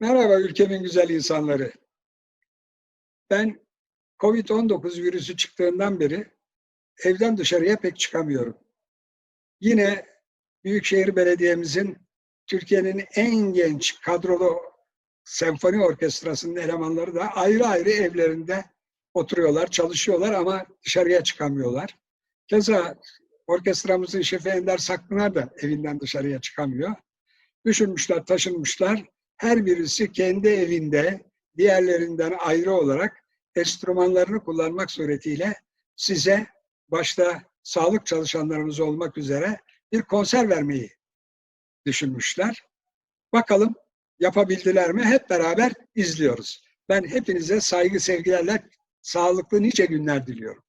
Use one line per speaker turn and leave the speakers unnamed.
Merhaba ülkemin güzel insanları. Ben Covid-19 virüsü çıktığından beri evden dışarıya pek çıkamıyorum. Yine Büyükşehir Belediye'mizin Türkiye'nin en genç kadrolu senfoni orkestrasının elemanları da ayrı ayrı evlerinde oturuyorlar, çalışıyorlar ama dışarıya çıkamıyorlar. Keza orkestramızın şefi Ender Sakpınar da evinden dışarıya çıkamıyor. Düşünmüşler, taşınmışlar. Her birisi kendi evinde diğerlerinden ayrı olarak enstrümanlarını kullanmak suretiyle size başta sağlık çalışanlarımız olmak üzere bir konser vermeyi düşünmüşler. Bakalım yapabildiler mi? Hep beraber izliyoruz. Ben hepinize saygı sevgilerle sağlıklı nice günler diliyorum.